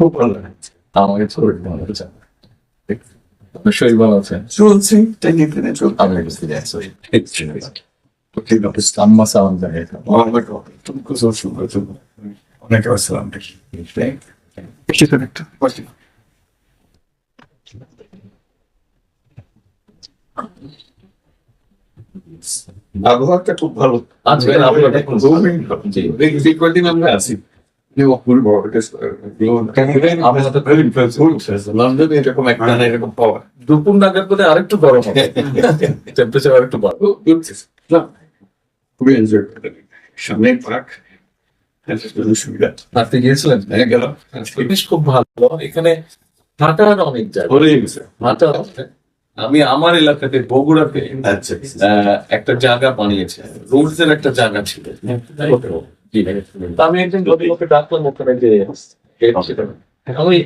খুব ভালো লাগছে আমাকে ছবি ভালো লাগছে শরীর ভালো আছে চলছে টেনে চলছে আমি বুঝতে পারছি ঠিক আছে আম্মা সালাম জানাই তুমি কুশল শুভ অনেক আসসালাম দেখি কিছু একটা আবহাওয়াটা খুব ভালো। আজকে আপনাদের কোন জি। যে কদিন আমরা আছি। লন্ডনে এরকম একটা না এরকম পাওয়া দুপুর নাগাদ করে আরেকটু গরম হবে। টেম্পারেচার আরেকটু বাড়বে। খুবই এনজয় সামনে পার্ক সুবিধা আপনি গিয়েছিলেন? হ্যাঁ গেলাম। খুব ভালো। এখানে হাঁটার অনেক জায়গা। হাঁটার। আমি আমার এলাকাতে বগুড়াতে আচ্ছা আহ, একটা জায়গা বানিয়েছে। রোডস এর একটা জায়গা ছিল। তা আমি একজন ভদ্রলোককে ডাকলাম ওখানে যে। আমি